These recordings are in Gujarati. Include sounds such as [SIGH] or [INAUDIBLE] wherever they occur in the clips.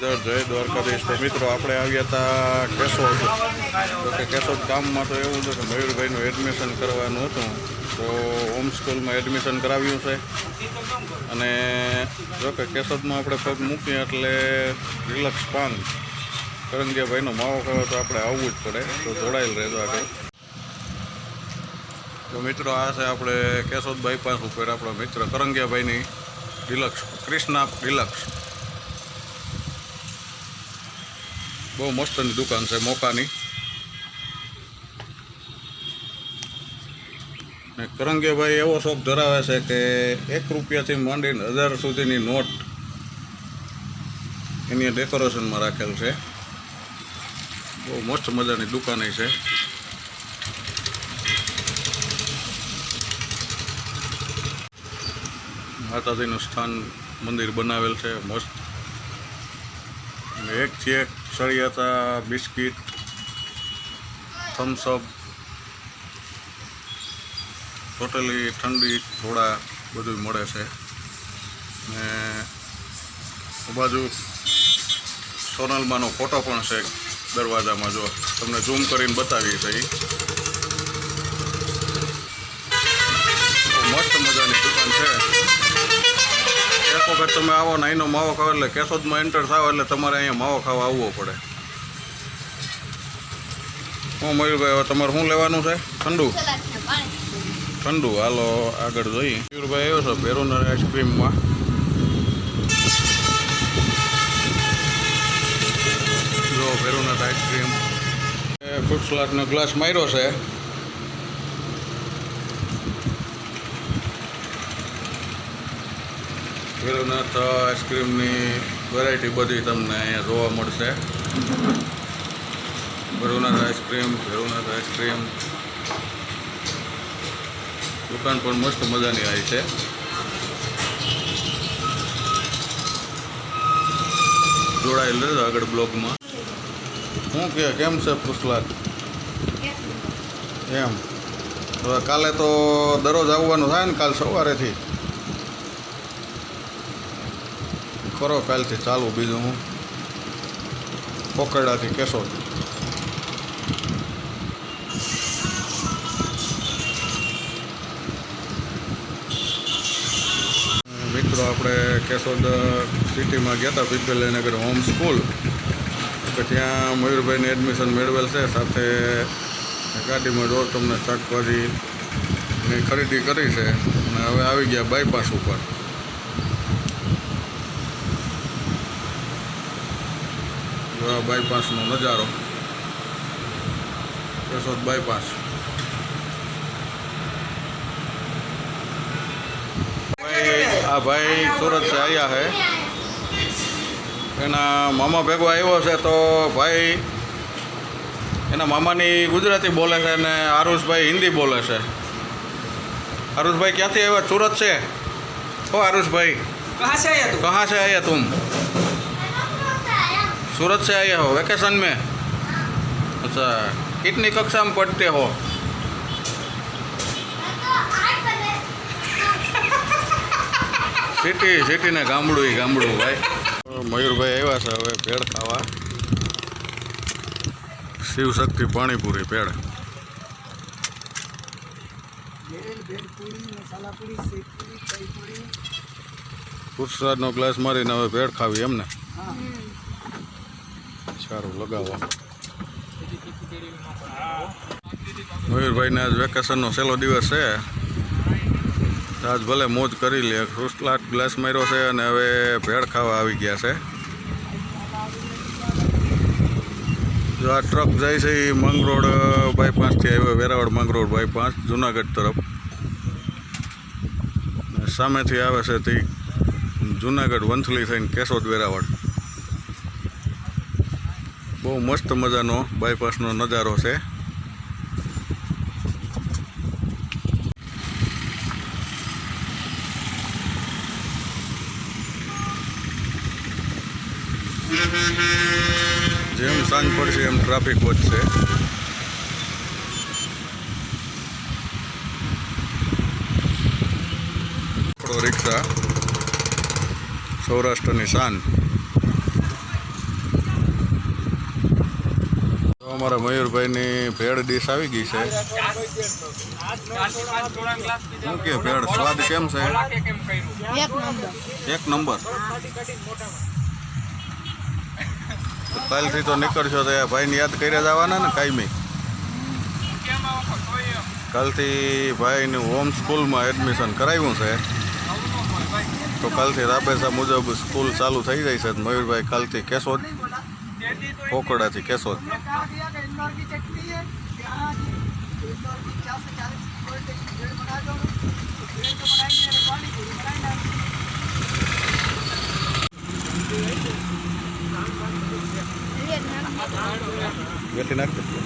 મુરલીધર જય દ્વારકાધીશ. તો મિત્રો, આપણે આવ્યા હતા કેશોદ. તો કે કેશોદ ગામમાં તો એવું હતું કે મયુરભાઈનું એડમિશન કરવાનું હતું. તો હોમ સ્કૂલમાં એડમિશન કરાવ્યું છે. અને જો કે કેશોદમાં આપણે પગ મૂકીએ એટલે રિલક્સ પાન. કરંગિયાભાઈનો માવો ખાવો તો આપણે આવવું જ પડે. તો જોડાયેલ રહેજો આગળ. તો મિત્રો, આ છે આપણે કેશોદ બાયપાસ ઉપર આપણો મિત્ર કરંગિયાભાઈની ડિલક્સ ક્રિષ્ના ડિલક્સ બહુ મસ્તની દુકાન છે, મોકાની. ને કરંગિયાભાઈ એવો શોખ ધરાવે છે કે એક રૂપિયાથી માંડીને હજાર સુધીની નોટ એની ડેકોરેશનમાં રાખેલ છે. બહુ મસ્ત મજાની દુકાન છે. માતાજીનું સ્થાન મંદિર બનાવેલ છે, મસ્ત. અને એકથી એક સળિયાતા બિસ્કિટ થમ્સઅપ ટોટલી ઠંડી થોડા બધું મળે છે. ને બાજુ સોનલમાંનો ફોટો પણ છે દરવાજામાં, જો તમને ઝૂમ કરીને બતાવી છે ઈ. બહુ મસ્ત મજાની દુકાન છે એક વખત તમે આવો ને અહીંનો માવો ખાવ એટલે કેશોદમાં એન્ટર થાવ એટલે તમારે અહીંયા માવો ખાવા આવવો પડે. હું મયુરભાઈ, હવે તમારે શું લેવાનું છે? ઠંડુ? ઠંડુ. હાલો, આગળ જોઈએ. મયુરભાઈ આવ્યો છે ભેરુનર આઈસ્ક્રીમમાં જો ભેરુનર આઈસ્ક્રીમ ફ્રૂટ સલાડનો ગ્લાસ માર્યો છે. ભેરુનાથ આઈસ્ક્રીમની વેરાયટી બધી તમને અહીંયા જોવા મળશે. Bherunath ice cream Bherunath ice cream. દુકાન પણ મસ્ત મજાની આવી છે. જોડાયેલ રહેજો આગળ બ્લોગમાં. શું કે કેમ છે પુસલાદ એમ. હવે કાલે તો દરરોજ આવવાનું થાય ને કાલ સવારેથી. કરો કાલથી ચાલુ બીજું હું. પોકરડાથી કેશોદ. મિત્રો, આપણે કેશોદ સિટીમાં ગયા હતા પીપેલનગર હોમ સ્કૂલ. તો ત્યાં મયુરભાઈને એડમિશન મેળવેલ છે, સાથે ગાડીમાં જો તમને શાકભાજીની ખરીદી કરી છે. અને હવે આવી ગયા બાયપાસ ઉપર જો બાયપાસનો નજારો. કેશોદ બાયપાસ આ ભાઈ સુરત છે આવ્યા છે એના મામા ભેગો આવ્યો છે તો ભાઈ એના મામાની ગુજરાતી બોલે છે અને આરુષભાઈ હિન્દી બોલે છે. આરુષભાઈ ક્યાંથી આવ્યા? સુરત છે? ઓ આરુષભાઈ. કહા છે આયા કહા છે આયા તું? सूरत से आए हो वैकेशन में अच्छा कितनी कक्षा में पढ़ते हो [LAUGHS] સિટી સિટી ને ગામડું ઈ ગામડું ભાઈ મયુરભાઈ આવ્યા છે હવે ભેળ ખાવા શિવશક્તિ પાણીપુરી ભેળ પુરસાદનો ગ્લાસ મારીને હવે ભેળ ખાવી એમને સારું લગાવો. મયુરભાઈને આજ વેકેશનનો છેલ્લો દિવસ છે. આજ ભલે મોજ કરી લે ફ્રુટલાટ ગ્લાસ માર્યો છે અને હવે ભેળ ખાવા આવી ગયા છે. જો આ ટ્રક જાય છે એ મંગરોડ બાયપાસથી આવ્યો, વેરાવળ મંગરોડ બાયપાસ જુનાગઢ તરફ. સામેથી આવે છે તે જુનાગઢ વંથલી થઈને કેશોદ વેરાવળ. બહુ મસ્ત મજાનો બાયપાસનો નજારો છે. જેમ સાંજ પડશે એમ ટ્રાફિક વધશે. રિક્ષા સૌરાષ્ટ્રની શાન અમારા મયુરભાઈની ભેળ ડીશ આવી ગઈ છે. શું કે ભેળ? સ્વાદ કેમ છે? એક નંબર. તો કાલથી તો નીકળશો તો એ ભાઈને યાદ કર્યા જવાના ને કાયમી. કાલથી ભાઈનું હોમ સ્કૂલમાં એડમિશન કરાવ્યું છે. તો કાલથી રાબેસા મુજબ સ્કૂલ ચાલુ થઈ જાય છે. મયુરભાઈ કાલથી કેશોદ पकौड़ा थी कैसो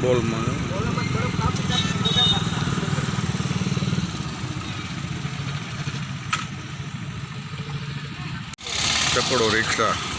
बोल मैं चकड़ो रिक्शा।